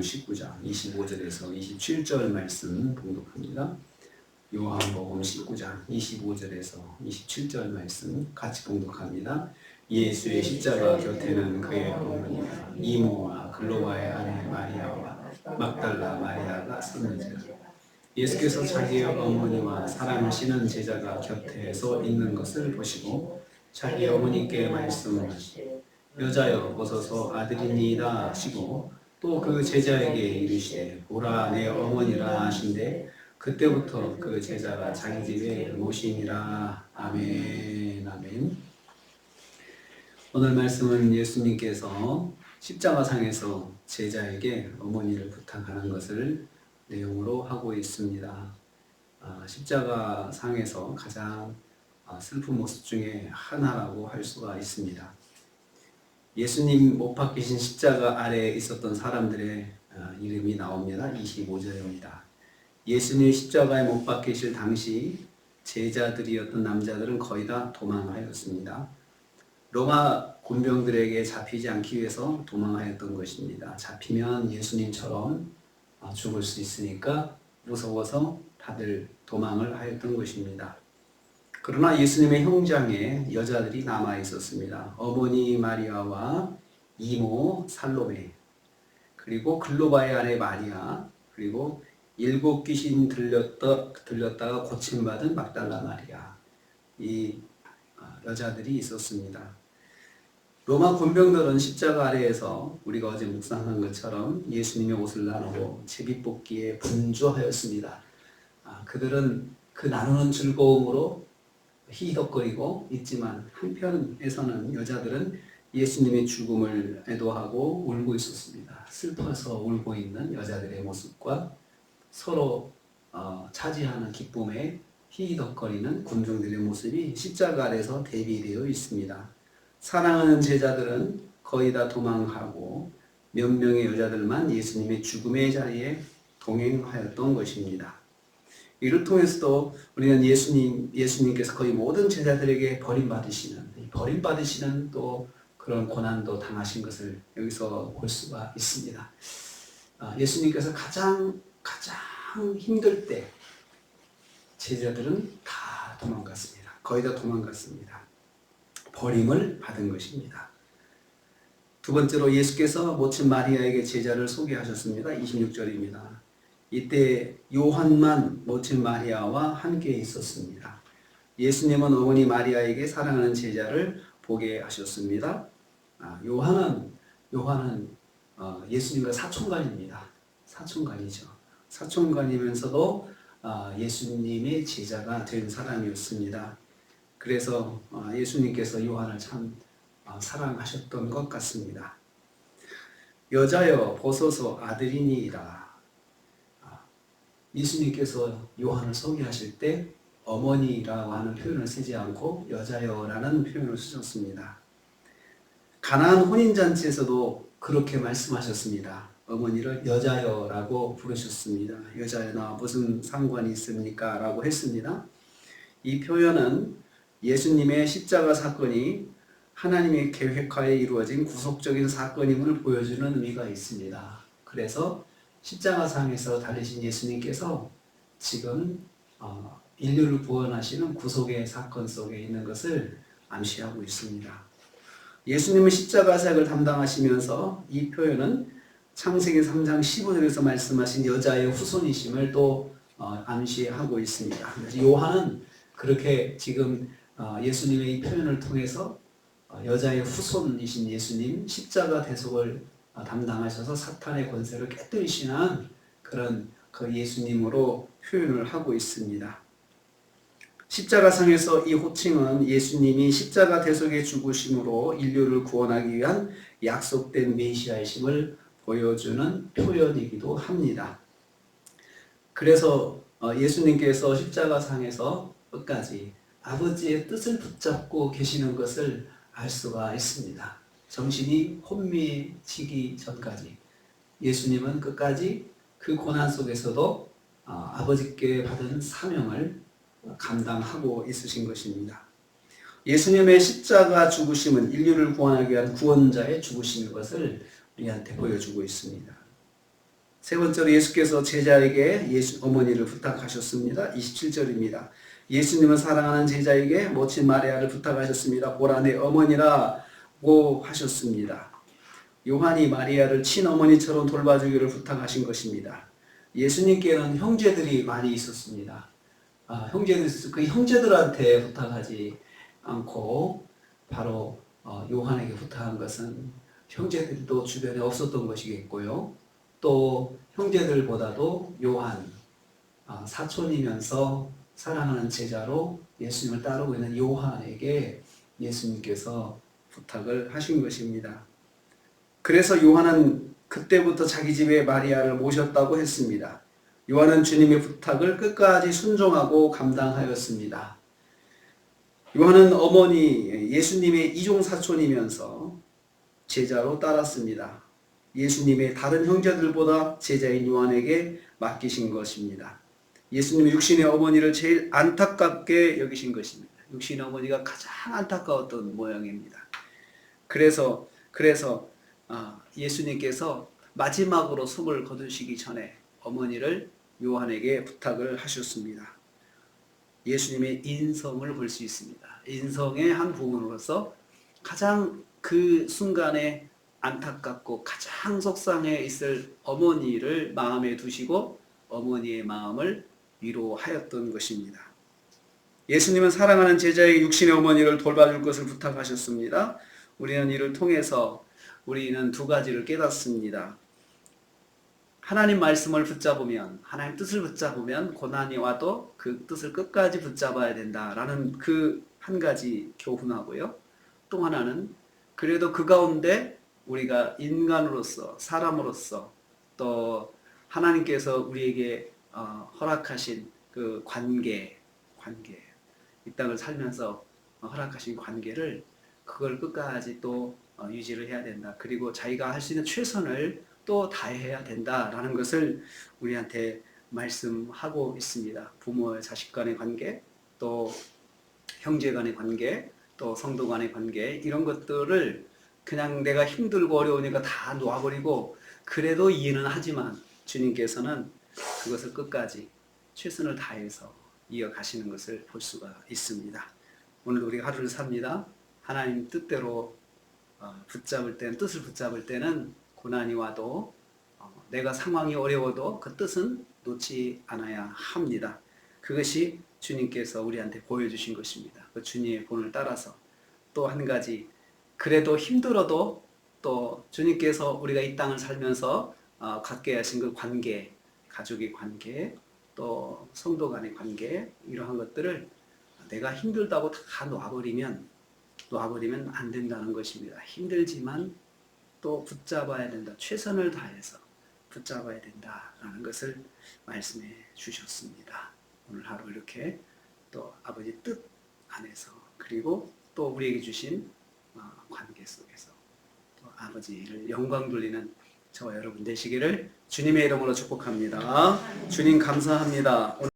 요한복음 19장 25절에서 27절 말씀 봉독합니다. 요한복음 19장 25절에서 27절 말씀 같이 봉독합니다. 예수의 십자가 곁에는 그의 어머니 이모와 글로바의 아내 마리아와 막달라 마리아가 섰는지라 예수께서 자기의 어머니와 사랑하시는 제자가 곁에 서 있는 것을 보시고 자기 어머니께 말씀하시되 여자여 벗어서 아들이니이다 하시고 또 그 제자에게 이르시되 보라 내 어머니라 하신데 그때부터 그 제자가 자기 집에 모시니라 아멘 아멘 오늘 말씀은 예수님께서 십자가상에서 제자에게 어머니를 부탁하는 것을 내용으로 하고 있습니다. 아, 십자가상에서 가장 아, 슬픈 모습 중에 하나라고 할 수가 있습니다. 예수님 못 박히신 십자가 아래에 있었던 사람들의 아, 이름이 나옵니다. 25절입니다. 예수님 십자가에 못 박히실 당시 제자들이었던 남자들은 거의 다 도망하였습니다. 로마 군병들에게 잡히지 않기 위해서 도망하였던 것입니다. 잡히면 예수님처럼 아, 죽을 수 있으니까 무서워서 다들 도망을 하였던 것입니다. 그러나 예수님의 형장에 여자들이 남아 있었습니다. 어머니 마리아와 이모 살로메, 그리고 글로바의 아내 마리아, 그리고 일곱 귀신 들렸다, 들렸다가 고침받은 막달라 마리아. 이 아, 여자들이 있었습니다. 로마 군병들은 십자가 아래에서 우리가 어제 묵상한 것처럼 예수님의 옷을 나누고 제비 뽑기에 분주하였습니다. 아, 그들은 그 나누는 즐거움으로 희덕거리고 있지만 한편에서는 여자들은 예수님의 죽음을 애도하고 울고 있었습니다. 슬퍼서 울고 있는 여자들의 모습과 서로 어, 차지하는 기쁨에 희덕거리는 군중들의 모습이 십자가 아래서 대비되어 있습니다. 사랑하는 제자들은 거의 다 도망하고 몇 명의 여자들만 예수님의 죽음의 자리에 동행하였던 것입니다. 이를 통해서도 우리는 예수님, 예수님께서 거의 모든 제자들에게 버림받으시는, 버림받으시는 또 그런 고난도 당하신 것을 여기서 볼 수가 있습니다. 아, 예수님께서 가장, 가장 힘들 때 제자들은 다 도망갔습니다. 거의 다 도망갔습니다. 버림을 받은 것입니다. 두 번째로 예수께서 모친 마리아에게 제자를 소개하셨습니다. 26절입니다. 이때 요한만 모친 마리아와 함께 있었습니다. 예수님은 어머니 마리아에게 사랑하는 제자를 보게 하셨습니다. 아, 요한은 요한은 어, 예수님과 사촌간입니다. 사촌간이죠. 사촌간이면서도 아, 예수님의 제자가 된 사람이었습니다. 그래서 어, 예수님께서 요한을 참 어, 사랑하셨던 것 같습니다. 여자여 벗어서 아들이니이다. 예수님께서 요한을 소개하실 때 어머니라고 하는 표현을 쓰지 않고 여자여라는 표현을 쓰셨습니다. 가나안 혼인잔치에서도 그렇게 말씀하셨습니다. 어머니를 여자여라고 부르셨습니다. 여자여 나 무슨 상관이 있습니까? 라고 했습니다. 이 표현은 예수님의 십자가 사건이 하나님의 계획하에 이루어진 구속적인 사건임을 보여주는 의미가 있습니다. 그래서 십자가상에서 달리신 예수님께서 지금 어, 인류를 구원하시는 구속의 사건 속에 있는 것을 암시하고 있습니다. 예수님은 십자가 사역을 담당하시면서 이 표현은 창세기 3장 15절에서 말씀하신 여자의 후손이심을 또 어, 암시하고 있습니다. 요한은 그렇게 지금 어, 예수님의 이 표현을 통해서 여자의 후손이신 예수님 십자가 대속을 어, 담당하셔서 사탄의 권세를 깨뜨리시는 그런 그 예수님으로 표현을 하고 있습니다. 십자가상에서 이 호칭은 예수님이 십자가 대속의 죽으심으로 인류를 구원하기 위한 약속된 메시아이심을 보여주는 표현이기도 합니다. 그래서 어, 예수님께서 십자가상에서 끝까지 아버지의 뜻을 붙잡고 계시는 것을 알 수가 있습니다. 정신이 혼미치기 전까지 예수님은 끝까지 그 고난 속에서도 어, 아버지께 받은 사명을 감당하고 있으신 것입니다. 예수님의 십자가 죽으심은 인류를 구원하기 위한 구원자의 죽으심인 것을 우리한테 보여주고 있습니다. 세 번째로 예수께서 제자에게 예수 어머니를 부탁하셨습니다. 27절입니다. 예수님은 사랑하는 제자에게 모친 마리아를 부탁하셨습니다. 보라 내 어머니라 고 하셨습니다. 요한이 마리아를 친어머니처럼 돌봐주기를 부탁하신 것입니다. 예수님께는 형제들이 많이 있었습니다. 아, 형제들 그 형제들한테 부탁하지 않고 바로 어, 요한에게 부탁한 것은 형제들도 주변에 없었던 것이겠고요. 또 형제들보다도 요한 아, 사촌이면서 사랑하는 제자로 예수님을 따르고 있는 요한에게 예수님께서 부탁을 하신 것입니다. 그래서 요한은 그때부터 자기 집에 마리아를 모셨다고 했습니다. 요한은 주님의 부탁을 끝까지 순종하고 감당하였습니다. 요한은 어머니 예수님의 이종 사촌이면서 제자로 따랐습니다. 예수님의 다른 형제들보다 제자인 요한에게 맡기신 것입니다. 예수님의 육신의 어머니를 제일 안타깝게 여기신 것입니다. 육신의 어머니가 가장 안타까웠던 모양입니다. 그래서 그래서 아, 예수님께서 마지막으로 숨을 거두시기 전에 어머니를 요한에게 부탁을 하셨습니다. 예수님의 인성을 볼 수 있습니다. 인성의 한 부분으로서 가장 그 순간에 안타깝고 가장 속상해 있을 어머니를 마음에 두시고 어머니의 마음을 위로하였던 것입니다. 예수님은 사랑하는 제자의 육신의 어머니를 돌봐줄 것을 부탁하셨습니다. 우리는 이를 통해서 우리는 두 가지를 깨닫습니다. 하나님 말씀을 붙잡으면 하나님 뜻을 붙잡으면 고난이 와도 그 뜻을 끝까지 붙잡아야 된다라는 그 한 가지 교훈하고요. 또 하나는 그래도 그 가운데 우리가 인간으로서 사람으로서 또 하나님께서 우리에게 어, 허락하신 그 관계 관계 이 땅을 살면서 어, 허락하신 관계를 그걸 끝까지 또 어, 유지를 해야 된다. 그리고 자기가 할 수 있는 최선을 또 다해야 된다라는 것을 우리한테 말씀하고 있습니다. 부모와 자식 간의 관계, 또 형제 간의 관계, 또 성도 간의 관계 이런 것들을 그냥 내가 힘들고 어려우니까 다 놓아버리고 그래도 이해는 하지만 주님께서는 그것을 끝까지 최선을 다해서 이어가시는 것을 볼 수가 있습니다. 오늘 우리가 하루를 삽니다. 하나님 뜻대로 어, 붙잡을 때는 뜻을 붙잡을 때는 고난이 와도 어, 내가 상황이 어려워도 그 뜻은 놓지 않아야 합니다. 그것이 주님께서 우리한테 보여주신 것입니다. 그 주님의 본을 따라서 또 한 가지 그래도 힘들어도 또 주님께서 우리가 이 땅을 살면서 어, 갖게 하신 그 관계, 가족의 관계, 또 성도 간의 관계 이러한 것들을 내가 힘들다고 다 놔버리면 놔버리면 안 된다는 것입니다. 힘들지만 또 붙잡아야 된다. 최선을 다해서 붙잡아야 된다라는 것을 말씀해 주셨습니다. 오늘 하루 이렇게 또 아버지 뜻 안에서 그리고 또 우리에게 주신 어, 관계 속에서 또 아버지를 영광 돌리는 저와 여러분 되시기를 주님의 이름으로 축복합니다. 주님 감사합니다.